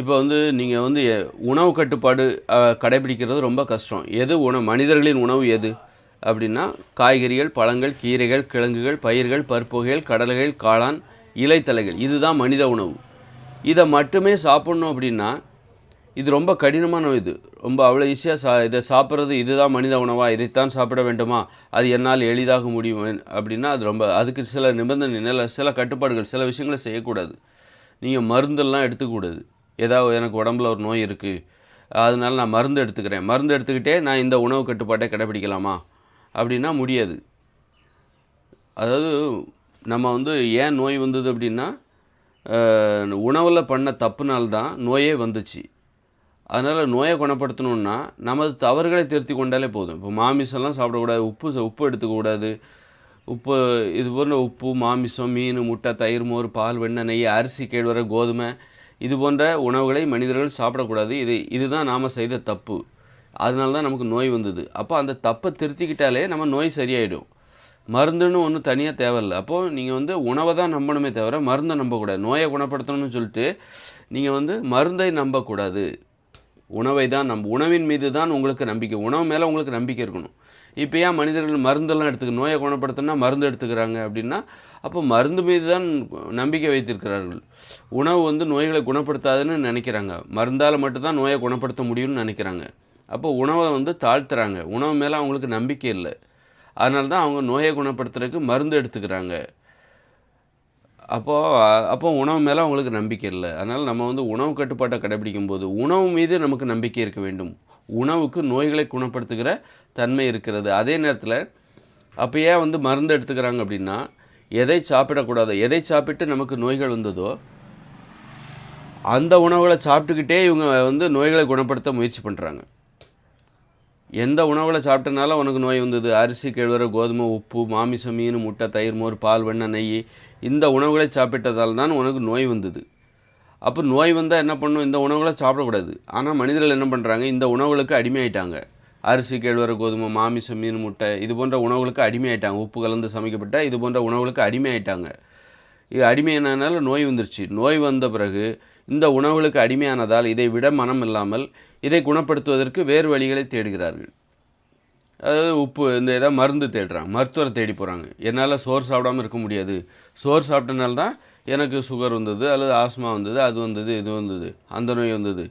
இப்போ வந்து நீங்கள் வந்து எ- உணவு கட்டுப்பாடு கடைபிடிக்கிறது ரொம்ப கஷ்டம். எது உணவு மனிதர்களின் உணவு எது? அப்படின்னா காய்கறிகள் பழங்கள் கீரைகள் கிழங்குகள் பயிர்கள் பருப்புகைகள் கடலைகள் காளான் இலைத்தலைகள். இதுதான் மனித உணவு. இதை மட்டுமே சாப்பிட்ணும் அப்படின்னா இது ரொம்ப கடினமான இது. ரொம்ப அவ்வளோ ஈஸியாக சா இதை சாப்பிட்றது இதுதான் மனித உணவா? இதைத்தான் சாப்பிட வேண்டுமா? அது என்னால் எளிதாக முடியும் அப்படின்னா அது ரொம்ப அதுக்கு சில நிபந்தனை சில கட்டுப்பாடுகள் சில விஷயங்களை செய்யக்கூடாது. நீங்கள் மருந்தெல்லாம் எடுத்துக்கூடாது. ஏதாவது எனக்கு உடம்புல ஒரு நோய் இருக்குது அதனால நான் மருந்து எடுத்துக்கிறேன். மருந்து எடுத்துக்கிட்டே நான் இந்த உணவு கட்டுப்பாட்டை கடைபிடிக்கலாமா? அப்படின்னா முடியாது. அதாவது நம்ம வந்து ஏன் நோய் வந்தது அப்படின்னா உணவில் பண்ண தப்புனால்தான் நோயே வந்துச்சு. அதனால் நோயை குணப்படுத்தணுன்னா நமது தவறுகளை திருத்தி கொண்டாலே போதும். இப்போ மாமிசம்லாம் சாப்பிடக்கூடாது உப்பு ச- உப்பு எடுத்துக்கக்கூடாது. உப்பு இது போன்ற உப்பு மாமிசம் மீன் முட்டை தயிர் மோர் பால் வெண்ணெய் நெய் அரிசி கேழ்வரை கோதுமை இது போன்ற உணவுகளை மனிதர்கள் சாப்பிடக்கூடாது. இது இதுதான் நாம் செய்த தப்பு. அதனால தான் நமக்கு நோய் வந்தது. அப்போ அந்த தப்பை திருத்திக்கிட்டாலே நம்ம நோய் சரியாயிடும். மருந்துன்னு ஒன்றும் தனியாக தேவையில்லை. அப்போது நீங்கள் வந்து உணவை தான் நம்பணுமே தவிர மருந்தை நம்பக்கூடாது. நோயை குணப்படுத்தணும்னு சொல்லிட்டு நீங்கள் வந்து மருந்தை நம்பக்கூடாது. உணவை தான் நம் உணவின் மீது தான் உங்களுக்கு நம்பிக்கை உணவு மேலே உங்களுக்கு நம்பிக்கை இருக்கணும். இப்போ ஏன் மனிதர்கள் மருந்தெல்லாம் எடுத்துக்க நோயை குணப்படுத்தினா மருந்து எடுத்துக்கிறாங்க அப்படின்னா அப்போ மருந்து மீது தான் நம்பிக்கை வைத்திருக்கிறார்கள். உணவு வந்து நோய்களை குணப்படுத்தாதுன்னு நினைக்கிறாங்க. மருந்தால் மட்டும்தான் நோயை குணப்படுத்த முடியும்னு நினைக்கிறாங்க. அப்போ உணவை வந்து தாழ்த்துறாங்க. உணவு மேலே அவங்களுக்கு நம்பிக்கை இல்லை. அதனால தான் அவங்க நோயை குணப்படுத்துறதுக்கு மருந்து எடுத்துக்கிறாங்க. அப்போது அப்போ உணவு மேலே அவங்களுக்கு நம்பிக்கை இல்லை. அதனால் நம்ம வந்து உணவு கட்டுப்பாட்டை கடைபிடிக்கும் போது உணவு மீது நமக்கு நம்பிக்கை இருக்க வேண்டும். உணவுக்கு நோய்களை குணப்படுத்துகிற தன்மை இருக்கிறது. அதே நேரத்தில் அப்போ ஏன் வந்து மருந்து எடுத்துக்கிறாங்க அப்படின்னா எதை சாப்பிடக்கூடாதோ எதை சாப்பிட்டு நமக்கு நோய்கள் வந்ததோ அந்த உணவுகளை சாப்பிட்டுக்கிட்டே இவங்க வந்து நோய்களை குணப்படுத்த முயற்சி பண்ணுறாங்க எந்த உணவில் சாப்பிட்டனால உனக்கு நோய் வந்தது. அரிசி கேழ்வர கோதுமை உப்பு மாமிசம் மீன் முட்டை தயிர் மோர் பால் வெண்ணெய் நெய் இந்த உணவுகளை சாப்பிட்டதால் தான் உனக்கு நோய் வந்தது. அப்போ நோய் வந்தால் என்ன பண்ணும்? இந்த உணவுகளை சாப்பிடக்கூடாது. ஆனால் மனிதர்கள் என்ன பண்ணுறாங்க இந்த உணவுகளுக்கு அடிமையாயிட்டாங்க. அரிசி கேழ்வரை கோதுமை மாமிசம் மீன் முட்டை இது போன்ற உணவுகளுக்கு அடிமையாயிட்டாங்க. உப்பு கலந்து சமைக்கப்பட்ட இது போன்ற உணவுகளுக்கு அடிமையாயிட்டாங்க. இது அடிமையானதுனால நோய் வந்துருச்சு. நோய் வந்த பிறகு இந்த உணவுகளுக்கு அடிமையானதால் இதை விட மனம் இல்லாமல் இதை குணப்படுத்துவதற்கு வேறு வழிகளை தேடுகிறார்கள். அதாவது உப்பு இந்த ஏதாவது மருந்து தேடுறாங்க மருத்துவரை தேடி போகிறாங்க என்னால் சோறு சாப்பிடாம இருக்க முடியாது. சோறு சாப்பிட்டனால தான் எனக்கு சுகர் வந்தது அல்லது ஆஸ்மா வந்தது அது வந்தது இது வந்தது அந்த நோய் வந்தது.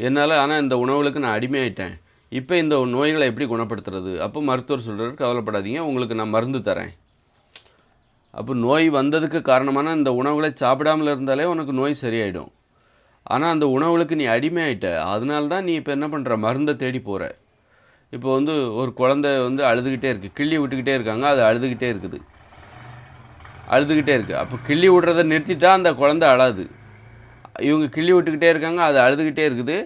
என்னால் ஆனால் இந்த உணவுகளுக்கு நான் அடிமையாயிட்டேன். இப்போ இந்த நோய்களை எப்படி குணப்படுத்துறது? அப்போ மருத்துவர் சொல்கிறார் கவலைப்படாதீங்க உங்களுக்கு நான் மருந்து தரேன். அப்போ நோய் வந்ததுக்கு காரணமான இந்த உணவுகளை சாப்பிடாமல் இருந்தாலே உனக்கு நோய் சரியாயிடும். ஆனால் அந்த உணவுகளுக்கு நீ அடிமையாயிட்ட. அதனால தான் நீ இப்போ என்ன பண்ணுற மருந்தை தேடி போகிற இப்போ வந்து ஒரு குழந்தை வந்து அழுதுகிட்டே இருக்குது கிள்ளி விட்டுக்கிட்டே இருக்காங்க. அது அழுதுகிட்டே இருக்குது. அழுதுகிட்டே இருக்குது அப்போ கிள்ளி விடுறத நிறுத்திட்டா அந்த குழந்தை அழாது. இவங்க கிள்ளி விட்டுக்கிட்டே இருக்காங்க. அது அழுதுகிட்டே இருக்குது.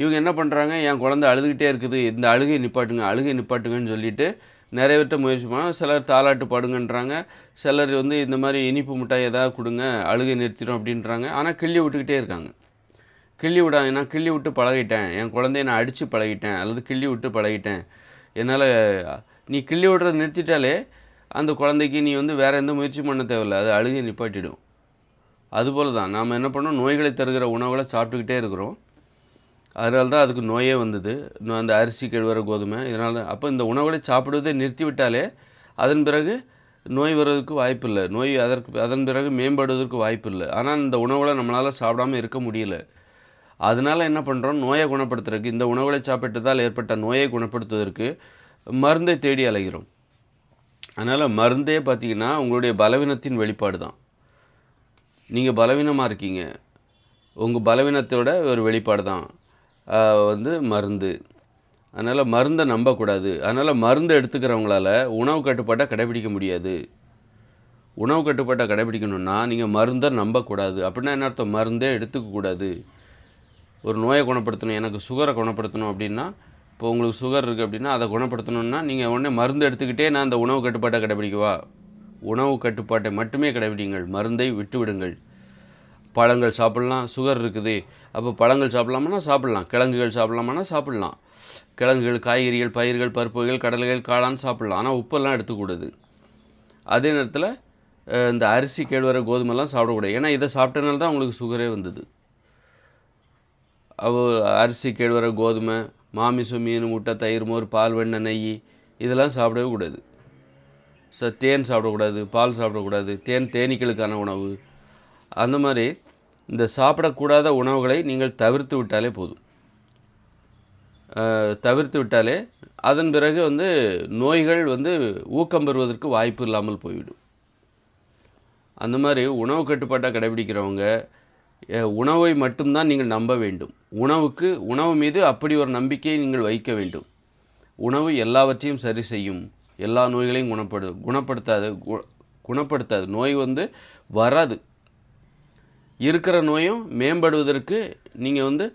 இவங்க என்ன பண்ணுறாங்க என் குழந்தை அழுதுகிட்டே இருக்குது. இந்த அழுகை நிப்பாட்டுங்க அழுகை நிப்பாட்டுங்கன்னு சொல்லிட்டு நிறைவேற்ற முயற்சி பண்ணால் சிலர் தாலாட்டு பாடுங்கன்றாங்க. சிலர் வந்து இந்த மாதிரி இனிப்பு மிட்டாய் ஏதாவது கொடுங்க அழுகை நிறுத்திடும் அப்படின்றாங்க. ஆனால் கிள்ளி விட்டுக்கிட்டே இருக்காங்க. கிள்ளி விடாது நான் கிள்ளி விட்டு பழகிட்டேன். என் குழந்தைய நான் அடித்து பழகிட்டேன். அல்லது கிள்ளி விட்டு பழகிட்டேன். என்னால் நீ கிள்ளி விடுறத நிறுத்திட்டாலே அந்த குழந்தைக்கு நீ வந்து வேறு எந்த முயற்சியும் பண்ண தேவையில்ல. அது அழுகை நிப்பாட்டிடும். அதுபோல் தான். நாம் என்ன பண்ணோம்? நோய்களை தருகிற உணவுகளை சாப்பிட்டுக்கிட்டே இருக்கிறோம். அதனால தான் அதுக்கு நோயே வந்தது. அந்த அரிசி கழுவுற கோதுமை இதனால தான். அப்போ இந்த உணவுகளை சாப்பிடுவதை நிறுத்திவிட்டாலே அதன் பிறகு நோய் வர்றதுக்கு வாய்ப்பு இல்லை. நோய் அதற்கு அதன் பிறகு மேம்படுவதற்கு வாய்ப்பு இல்லை. ஆனால் இந்த உணவுகளை நம்மளால் சாப்பிடாம இருக்க முடியல. அதனால் என்ன பண்ணுறோம் நோயை குணப்படுத்துறதுக்கு இந்த உணவுகளை சாப்பிட்டதால் ஏற்பட்ட நோயை குணப்படுத்துவதற்கு மருந்தை தேடி அலைகிறோம். அதனால் மருந்தே பார்த்தீங்கன்னா உங்களுடைய பலவீனத்தின் வெளிப்பாடு தான் நீங்கள் பலவீனமாக இருக்கீங்க. உங்கள் பலவீனத்தோட ஒரு வெளிப்பாடு தான் வந்து மருந்து. அதனால் மருந்தை நம்பக்கூடாது. அதனால் மருந்து எடுத்துக்கிறவங்களால உணவு கட்டுப்பாட்டை கடைபிடிக்க முடியாது. உணவு கட்டுப்பாட்டை கடைபிடிக்கணும்னா நீங்கள் மருந்தை நம்பக்கூடாது. அப்படின்னா என்ன அர்த்தம்? மருந்தே எடுத்துக்கக்கூடாது. ஒரு நோயை குணப்படுத்தணும் எனக்கு சுகரை குணப்படுத்தணும் அப்படின்னா இப்போ உங்களுக்கு சுகர் இருக்குது அப்படின்னா அதை குணப்படுத்தணும்னா நீங்கள் உடனே மருந்து எடுத்துக்கிட்டே நான் அந்த உணவு கட்டுப்பாட்டை கடைபிடிக்கவா உணவு கட்டுப்பாட்டை மட்டுமே கடைபிடிங்கள் மருந்தை விட்டுவிடுங்கள் பழங்கள் சாப்பிட்லாம் சுகர் இருக்குது. அப்போ பழங்கள் சாப்பிட்லாமான்னா சாப்பிட்லாம். கிழங்குகள் சாப்பிட்லாமான்னா சாப்பிட்லாம். கிழங்குகள் காய்கறிகள் பயிர்கள் பருப்புகள் கடலைகள் காளான் சாப்பிட்லாம். ஆனால் உப்பெல்லாம் எடுத்துக்கூடாது. அதே நேரத்தில் இந்த அரிசி கேழ்வரை கோதுமைலாம் சாப்பிடக்கூடாது. ஏன்னா இதை சாப்பிட்டனால தான் உங்களுக்கு சுகரே வந்தது. அரிசி கேழ்வரை கோதுமை மாமிசம் மீன் முட்டை தயிர் மோர் பால் வெண்ணெய் நெய் இதெல்லாம் சாப்பிடவே கூடாது. ச தேன் சாப்பிடக்கூடாது பால் சாப்பிடக்கூடாது தேன் தேனீக்களுக்கான உணவு. அந்த மாதிரி இந்த சாப்பிடக்கூடாத உணவுகளை நீங்கள் தவிர்த்து விட்டாலே போதும். தவிர்த்து விட்டாலே அதன் பிறகு வந்து நோய்கள் வந்து ஊக்கம் பெறுவதற்கு வாய்ப்பு இல்லாமல் போய்விடும். அந்த மாதிரி உணவு கட்டுப்பாட்டை கடைபிடிக்கிறவங்க உணவை மட்டும்தான் நீங்கள் நம்ப வேண்டும். உணவுக்கு உணவு மீது அப்படி ஒரு நம்பிக்கையை நீங்கள் வைக்க வேண்டும். உணவு எல்லாவற்றையும் சரி செய்யும். எல்லா நோய்களையும் குணப்படு குணப்படுத்தாது கு- குணப்படுத்தாது. நோய் வந்து வராது. இருக்கிற நோயும் மேம்படுவதற்கு நீங்கள் வந்து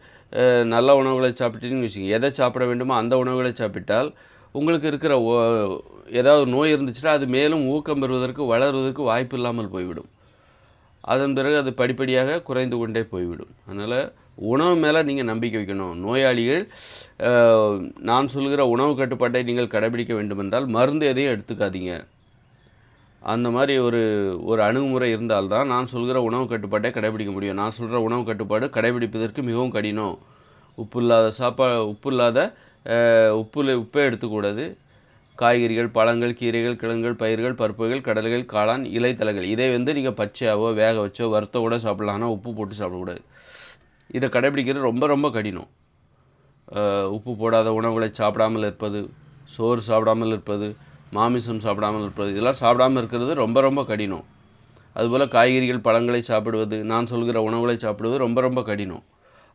நல்ல உணவுகளை சாப்பிட்டீங்கன்னு வச்சுக்கோங்க. எதை சாப்பிட வேண்டுமோ அந்த உணவுகளை சாப்பிட்டால் உங்களுக்கு இருக்கிற ஓ- ஏதாவது நோய் இருந்துச்சுன்னா அது மேலும் ஊக்கம் பெறுவதற்கு வளருவதற்கு வாய்ப்பு இல்லாமல் போய்விடும். அதன் பிறகு அது படிப்படியாக குறைந்து கொண்டே போய்விடும். அதனால் உணவு மேலே நீங்கள் நம்பிக்கை வைக்கணும். நோயாளிகள் நான் சொல்கிற உணவு கட்டுப்பாட்டை நீங்கள் கடைபிடிக்க வேண்டுமென்றால் மருந்து எதையும் எடுத்துக்காதீங்க. அந்த மாதிரி ஒரு ஒரு அணுகுமுறை இருந்தால்தான் நான் சொல்கிற உணவு கட்டுப்பாட்டை கடைபிடிக்க முடியும். நான் சொல்கிற உணவு கட்டுப்பாடு கடைபிடிப்பதற்கு மிகவும் கடினம். உப்பு இல்லாத சாப்பா உப்பு இல்லாத உப்பு உப்பே எடுத்துக்கூடாது. காய்கறிகள் பழங்கள் கீரைகள் கிழங்குகள் பயிர்கள் பருப்புகள் கடல்கள் காளான் இலைத்தலைகள் இதை வந்து நீங்கள் பச்சையாவோ வேக வச்சோ வறுத்த கூட சாப்பிடலாம். உப்பு போட்டு சாப்பிடக்கூடாது. இதை கடைபிடிக்கிறது ரொம்ப ரொம்ப கடினம். உப்பு போடாத உணவுகளை சாப்பிடாமல் இருப்பது சோறு சாப்பிடாமல் இருப்பது மாமிசம் சாப்பிடாமல் இருப்பது இதெல்லாம் சாப்பிடாமல் இருக்கிறது ரொம்ப ரொம்ப கடினம். அதுபோல் காய்கறிகள் பழங்களை சாப்பிடுவது நான் சொல்கிற உணவுகளை சாப்பிடுவது ரொம்ப ரொம்ப கடினம்.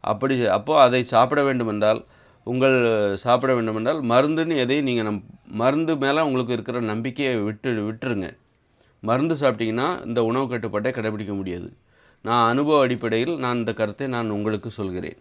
அப்படி அப்போது அதை சாப்பிட வேண்டுமென்றால் உங்கள் சாப்பிட வேண்டுமென்றால் மருந்துன்னு எதையும் நீங்கள் நம் மருந்து மேலே உங்களுக்கு இருக்கிற நம்பிக்கையை விட்டு விட்டுருங்க. மருந்து சாப்பிட்டிங்கன்னா இந்த உணவு கட்டுப்பாட்டை கடைபிடிக்க முடியாது. நான் அனுபவ அடிப்படையில் நான் இந்த கருத்தை நான் உங்களுக்கு சொல்கிறேன்.